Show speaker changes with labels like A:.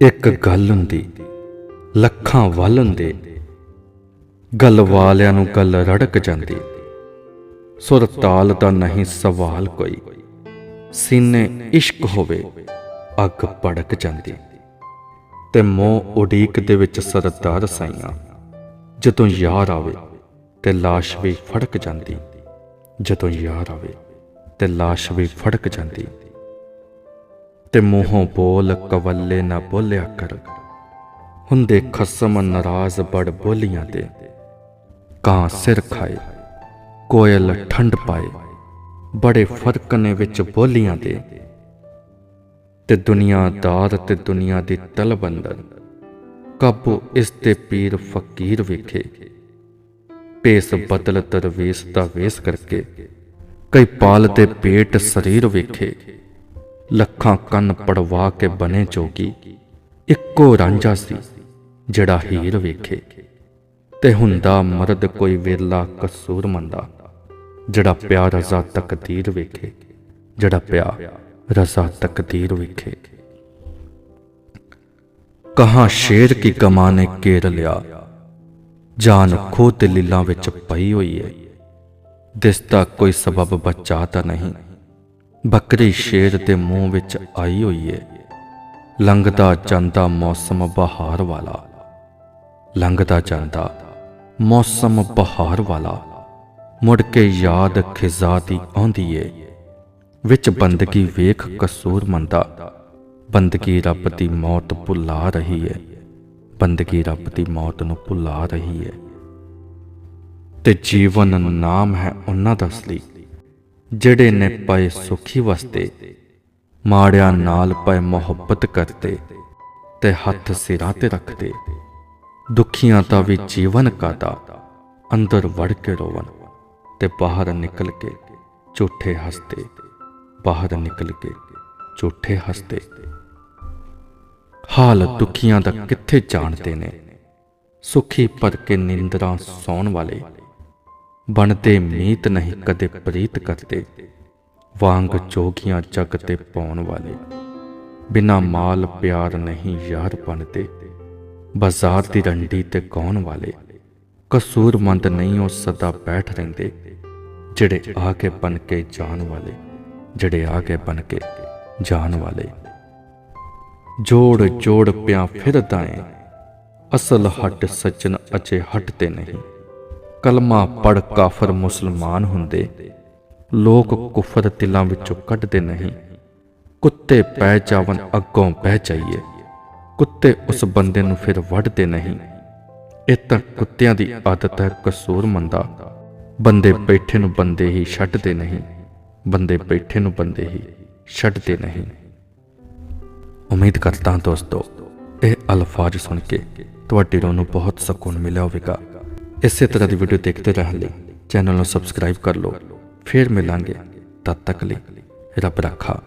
A: ਇੱਕ ਗੱਲ ਹੁੰਦੀ, ਲੱਖਾਂ ਵੱਲ ਹੁੰਦੇ। ਗੱਲ ਵਾਲਿਆਂ ਨੂੰ ਗੱਲ ਰੜਕ ਜਾਂਦੀ। ਸੁਰਤਾਲ ਦਾ ਨਹੀਂ ਸਵਾਲ ਕੋਈ। ਸੀਨੇ ਇਸ਼ਕ ਹੋਵੇ, ਅੱਗ ਭੜਕ ਜਾਂਦੀ। ਤੇ ਮੋਹ ਉਡੀਕ ਦੇ ਵਿੱਚ ਸਰਦਾਰ ਸਾਈਆਂ, ਜਦੋਂ ਯਾਰ ਆਵੇ ਤੇ ਲਾਸ਼ ਵੀ ਫੜਕ ਜਾਂਦੀ। ਜਦੋਂ ਯਾਰ ਆਵੇ ਤੇ ਲਾਸ਼ ਵੀ ਫੜਕ ਜਾਂਦੀ। ਤੇ ਮੂੰਹੋਂ ਬੋਲ ਕਵੱਲੇ ਨਾ ਬੋਲਿਆ ਕਰ। ਹੁੰਦੇ ਖਸਮ ਨਾਰਾਜ਼ ਬੜ ਬੋਲੀਆਂ ਤੇ ਕਾਂ ਸਿਰ ਖਾਏ, ਕੋਇਲ ਠੰਡ ਪਾਏ, ਬੜੇ ਫ਼ਰਕ ਨੇ ਵਿੱਚ ਬੋਲੀਆਂ ਦੇ ਤੇ ਦੁਨੀਆਦਾਰ ਤੇ ਦੁਨੀਆ ਦੀ ਤਲਬ ਅੰਦਰ ਕਾਬੂ ਇਸ ਤੇ ਪੀਰ ਫਕੀਰ ਵੇਖੇ। ਪੇਸ ਬਦਲ ਤਰਵੇਸ ਦਾ ਵੇਸ ਕਰਕੇ, ਕਈ ਪਾਲ ਦੇ ਪੇਟ ਸਰੀਰ ਵੇਖੇ। ਲੱਖਾਂ ਕੰਨ ਪੜਵਾ ਕੇ ਬਨੇ ਜੋਗੀ। ਇੱਕੋ ਰਾਂਝਾ ਸੀ, ਜਿਹੜਾ ਹੀਰ ਵੇਖੇ। ਤੇ ਹੁੰਦਾ ਮਰਦ ਕੋਈ ਵੇਲਾ ਕਸੂਰ ਮੰਦਾ ਜਿਹੜਾ ਪਿਆ ਰਜ਼ਾ ਤਕਦੀਰ ਵੇਖੇ। ਜਿਹੜਾ ਪਿਆ ਰਜ਼ਾ ਤਕਦੀਰ ਵੇਖੇ। ਕਹਾ ਸ਼ੇਰ ਕੀ ਕਮਾਂ ਨੇ ਕੇਰ ਲਿਆ, ਜਾਨ ਖੋ ਤੇ ਲੀਲਾਂ ਵਿੱਚ ਪਈ ਹੋਈ ਹੈ ਦਿਸਦਾ ਕੋਈ ਸਬਬ ਬਚਾ ਤਾਂ ਨਹੀਂ। ਬੱਕਰੀ ਸ਼ੇਰ ਦੇ ਮੂੰਹ ਵਿੱਚ ਆਈ ਹੋਈ ਹੈ ਲੰਘਦਾ ਜਾਂਦਾ ਮੌਸਮ ਬਹਾਰ ਵਾਲਾ। ਲੰਘਦਾ ਜਾਂਦਾ ਮੌਸਮ ਬਹਾਰ ਵਾਲਾ। ਮੁੜ ਕੇ ਯਾਦ ਖਿਜ਼ਾ ਦੀ ਆਉਂਦੀ ਏ। ਵਿੱਚ ਬੰਦਗੀ ਵੇਖ ਕਸੂਰ ਮੰਦਾ। ਬੰਦਗੀ ਰੱਬ ਦੀ ਮੌਤ ਭੁਲਾ ਰਹੀ ਏ। ਬੰਦਗੀ ਰੱਬ ਦੀ ਮੌਤ ਨੂੰ ਭੁਲਾ ਰਹੀ ਏ। ਤੇ ਜੀਵਨ ਨਾਮ ਹੈ ਉਹਨਾਂ ਦਾ ਅਸਲੀ ਜਿਹੜੇ ਨੇ ਪਏ ਸੁਖੀ ਵਸਤੇ, ਮਾੜਿਆਂ ਨਾਲ ਪਏ ਮੁਹੱਬਤ ਕਰਦੇ ਤੇ ਹੱਥ ਸਿਰਾਂ ਤੇ ਰੱਖਦੇ ਦੁਖੀਆਂ ਦਾ ਵੀ ਜੀਵਨ ਕਾਦਾ ਅੰਦਰ ਵੜ ਕੇ ਰੋਵਨ ਤੇ ਬਾਹਰ ਨਿਕਲ ਕੇ ਝੂਠੇ ਹੱਸਦੇ, ਬਾਹਰ ਨਿਕਲ ਕੇ ਝੂਠੇ ਹੱਸਦੇ। ਹਾਲ ਦੁਖੀਆਂ ਦਾ ਕਿੱਥੇ ਜਾਣਦੇ ਨੇ? ਸੁਖੀ ਪਰ ਕੇ ਨਿੰਦਰਾਂ ਸੌਣ ਵਾਲੇ ਬਣਦੇ ਮੀਤ ਨਹੀਂ ਕਦੇ ਪ੍ਰੀਤ ਕਰਦੇ। ਵਾਂਗ ਜੋਗੀਆਂ ਜਗ ਤੇ ਪਾਉਣ ਵਾਲੇ। ਬਿਨਾ ਮਾਲ ਪਿਆਰ ਨਹੀਂ ਯਾਰ ਬਣਦੇ। ਬਾਜ਼ਾਰ ਦੀ ਰੰਡੀ ਤੇ ਗਾਉਣ ਵਾਲੇ। ਕਸੂਰਮੰਦ ਨਹੀਂ ਉਹ ਸਦਾ ਬੈਠ ਰਹਿੰਦੇ। ਜਿਹੜੇ ਆ ਕੇ ਬਣ ਕੇ ਜਾਣ ਵਾਲੇ। ਜਿਹੜੇ ਆ ਕੇ ਬਣ ਕੇ ਜਾਣ ਵਾਲੇ। ਜੋੜ ਜੋੜ ਪਿਆ ਫਿਰਦਾ ਏ ਅਸਲ ਹੱਟ ਸੱਜਣ ਅਚੇ ਹਟਦੇ ਨਹੀਂ। ਕਲਮਾ ਪੜ ਕਾਫਰ ਮੁਸਲਮਾਨ ਹੁੰਦੇ। ਲੋਕ ਕੁਫਰ ਦਿਲਾਂ ਵਿੱਚੋਂ ਕੱਢਦੇ ਨਹੀਂ। ਕੁੱਤੇ ਪੈ ਜਾਵਨ ਅੱਗੋਂ ਬਹਿ ਜਾਈਏ। ਕੁੱਤੇ ਉਸ ਬੰਦੇ ਨੂੰ ਫਿਰ ਵੱਢਦੇ ਨਹੀਂ। ਇਹ ਤਾਂ ਕੁੱਤਿਆਂ ਦੀ ਆਦਤ ਹੈ ਕਸੂਰ ਮੰਦਾ ਬੰਦੇ ਬੈਠੇ ਨੂੰ ਬੰਦੇ ਹੀ ਛੱਡਦੇ ਨਹੀਂ। ਬੰਦੇ ਬੈਠੇ ਨੂੰ ਬੰਦੇ ਹੀ ਛੱਡਦੇ ਨਹੀਂ। ਉਮੀਦ ਕਰਦਾ ਹਾਂ ਦੋਸਤੋ, ਇਹ ਅਲਫਾਜ਼ ਸੁਣ ਕੇ ਤੁਹਾਡੇ ਰੂਹ ਨੂੰ ਬਹੁਤ ਸਕੂਨ ਮਿਲਿਆ ਹੋਵੇਗਾ। ਇਸੇ ਤਰ੍ਹਾਂ ਦੀ ਵੀਡੀਓ ਦੇਖਦੇ ਰਹਿਣ ਲਈ ਚੈਨਲ ਨੂੰ ਸਬਸਕ੍ਰਾਈਬ ਕਰ ਲਓ। ਫਿਰ ਮਿਲਾਂਗੇ ਤਦ ਤੱਕ ਲਈ ਰੱਬ ਰੱਖਾ।